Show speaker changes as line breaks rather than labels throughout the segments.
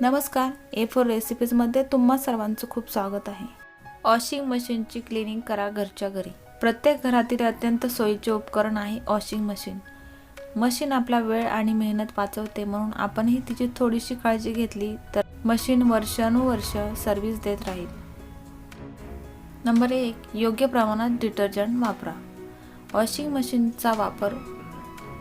नमस्कार ए फोर रेसिपीजमध्ये तुम्हा सर्वांचं खूप स्वागत आहे. वॉशिंग मशीनची क्लिनिंग करा घरच्या घरी. प्रत्येक घरातील अत्यंत सोयीचे उपकरण आहे वॉशिंग मशीन मशीन आपला वेळ आणि मेहनत वाचवते म्हणून आपणही तिची थोडीशी काळजी घेतली तर मशीन वर्षानुवर्ष सर्व्हिस देत राहील. नंबर एक योग्य प्रमाणात डिटर्जंट वापरा. वॉशिंग मशीनचा वापर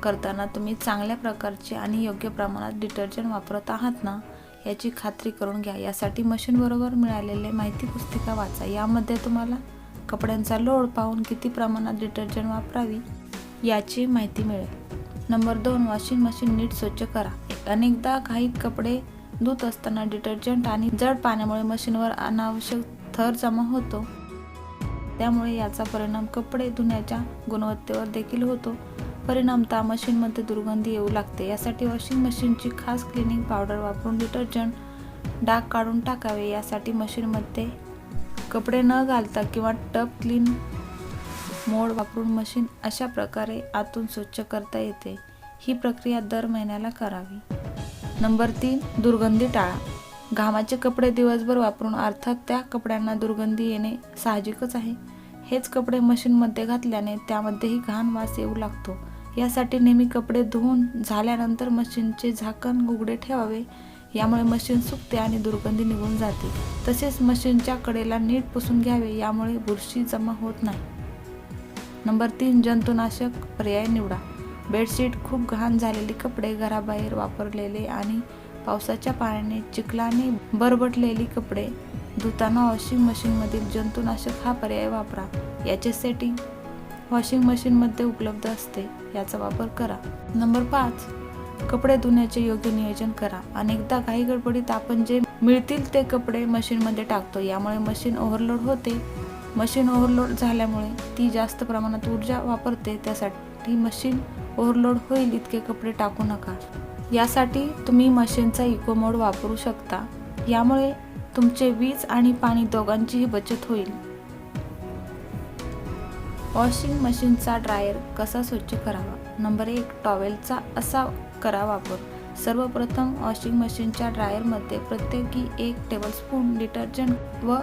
करताना तुम्ही चांगल्या प्रकारचे आणि योग्य प्रमाणात डिटर्जंट वापरत आहात ना? याची खात्री करून घ्या. यासाठी मशीनबरोबर मिळालेले माहिती पुस्तिका वाचा. यामध्ये तुम्हाला कपड्यांचा लोड पाहून किती प्रमाणात डिटर्जंट वापरावी याची माहिती मिळेल. नंबर दोन वॉशिंग मशीन नीट स्वच्छ करा. अनेकदा घाईत कपडे धुत असताना डिटर्जंट आणि जड पाण्यामुळे मशीनवर अनावश्यक थर जमा होतो. त्यामुळे याचा परिणाम कपडे धुण्याच्या गुणवत्तेवर देखील होतो. परिणामतः मशीनमध्ये दुर्गंधी येऊ लागते. यासाठी वॉशिंग मशीनची खास क्लिनिंग पावडर वापरून डिटर्जंट डाग काढून टाकावे. यासाठी मशीनमध्ये कपडे न घालता किंवा टब क्लीन मोड वापरून मशीन अशा प्रकारे आतून स्वच्छ करता येते. ही प्रक्रिया दर महिन्याला करावी. नंबर तीन दुर्गंधी टाळा. घामाचे कपडे दिवसभर वापरून अर्थात त्या कपड्यांना दुर्गंधी येणे साहजिकच आहे. हेच कपडे मशीनमध्ये घातल्याने त्यामध्येही घाण वास येऊ लागतो. यासाठी नेहमी कपडे धुवून झाल्यानंतर मशीनचे झाकण उघडे ठेवावे. यामुळे मशीन सुकते आणि दुर्गंधी निघून जाते. तसेच मशीनच्या कडेला नीट पुसून घ्यावे यामुळे बुरशी जमा होत नाही. नंबर तीन जंतुनाशक पर्याय निवडा. बेडशीट खूप घाण झालेली कपडे घराबाहेर वापरलेले आणि पावसाच्या पाण्याने चिखलाने बरबटलेली कपडे. धुताना वॉशिंग मशीनमधील जंतुनाशक हा पर्याय वापरा. याचे सेटिंग वॉशिंग मशीनमध्ये उपलब्ध असते याचा वापर करा. नंबर पाच कपडे धुण्याचे योग्य नियोजन करा. अनेकदा घाई गडबडीत आपण जे मिळतील ते कपडे मशीनमध्ये टाकतो. यामुळे मशीन ओव्हरलोड होते. मशीन ओव्हरलोड झाल्यामुळे ती जास्त प्रमाणात ऊर्जा वापरते. त्यासाठी मशीन ओव्हरलोड होईल इतके कपडे टाकू नका. यासाठी तुम्ही मशीनचा इको मोड वापरू शकता. यामुळे तुमचे वीज आणि पाणी दोघांचीही बचत होईल. वॉशिंग मशीनचा ड्रायर कसा स्वच्छ करावा? नंबर एक टॉवेलचा असा करा वापर. सर्वप्रथम वॉशिंग मशीनच्या ड्रायरमध्ये प्रत्येकी एक टेबलस्पून डिटर्जंट व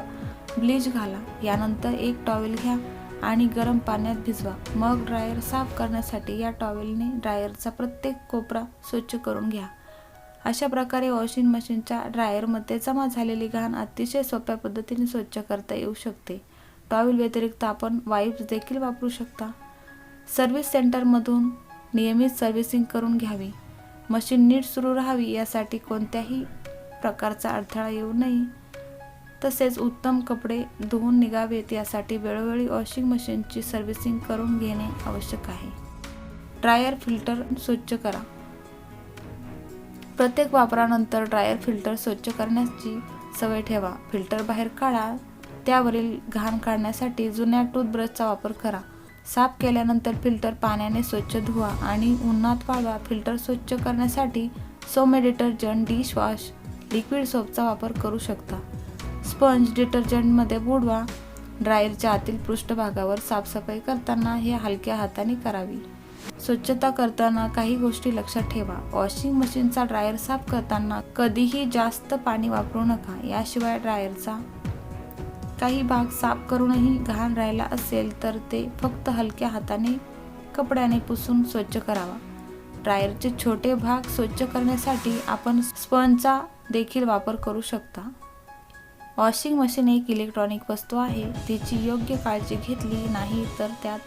ब्लीच घाला. यानंतर एक टॉवेल घ्या आणि गरम पाण्यात भिजवा. मग ड्रायर साफ करण्यासाठी या टॉवेलने ड्रायरचा प्रत्येक कोपरा स्वच्छ करून घ्या. अशा प्रकारे वॉशिंग मशीनच्या ड्रायरमध्ये जमा झालेली घाण अतिशय सोप्या पद्धतीने स्वच्छ करता येऊ शकते. टॉवेल व्यतिरिक्त आपण वाईप्स देखील वापरू शकता. सर्व्हिस सेंटरमधून नियमित सर्व्हिसिंग करून घ्यावी. मशीन नीट सुरू राहावी यासाठी कोणत्याही प्रकारचा अडथळा येऊ नये. तसेच उत्तम कपडे धुवून निघावेत यासाठी वेळोवेळी वॉशिंग मशीनची सर्व्हिसिंग करून घेणे आवश्यक आहे. ड्रायर फिल्टर स्वच्छ करा. प्रत्येक वापरानंतर ड्रायर फिल्टर स्वच्छ करण्याची सवय ठेवा. फिल्टर बाहेर काढा. त्यावरील घाण काढण्यासाठी जुन्या टूथब्रशचा वापर करा. साफ केल्यानंतर फिल्टर पाण्याने स्वच्छ धुवा आणि उन्हात वाळवा. फिल्टर स्वच्छ करण्यासाठी सोमे डिटर्जंट डिशवॉश लिक्विड सोपचा वापर करू शकता. स्पंज डिटर्जंटमध्ये बुडवा. ड्रायरच्या आतील पृष्ठभागावर साफसफाई करताना हे हलक्या हाताने करावी. स्वच्छता करताना काही गोष्टी लक्षात ठेवा. वॉशिंग मशीनचा ड्रायर साफ करताना कधीही जास्त पाणी वापरू नका. याशिवाय ड्रायरचा काही भाग साफ करूनही घाण राहिला असेल तर ते फक्त हलक्या हाताने कपड्याने पुसून स्वच्छ करावा. ड्रायरचे छोटे भाग स्वच्छ करण्यासाठी आपण स्पंजचा देखील वापर करू शकता. वॉशिंग मशीन एक इलेक्ट्रॉनिक वस्तू आहे. तिची योग्य काळजी घेतली नाही तर त्यात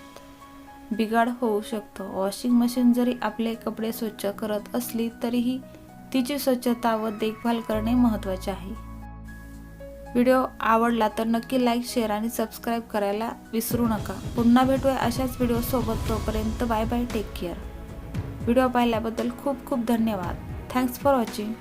बिघाड होऊ शकतो. वॉशिंग मशीन जरी आपले कपडे स्वच्छ करत असली तरीही तिची स्वच्छता व देखभाल करणे महत्त्वाचे आहे. व्हिडिओ आवडला तर नक्की लाईक शेअर आणि सबस्क्राईब करायला विसरू नका. पुन्हा भेटूया अशाच व्हिडिओसोबत तोपर्यंत bye bye take care video पाहिल्याबद्दल खूप खूप धन्यवाद. Thanks for watching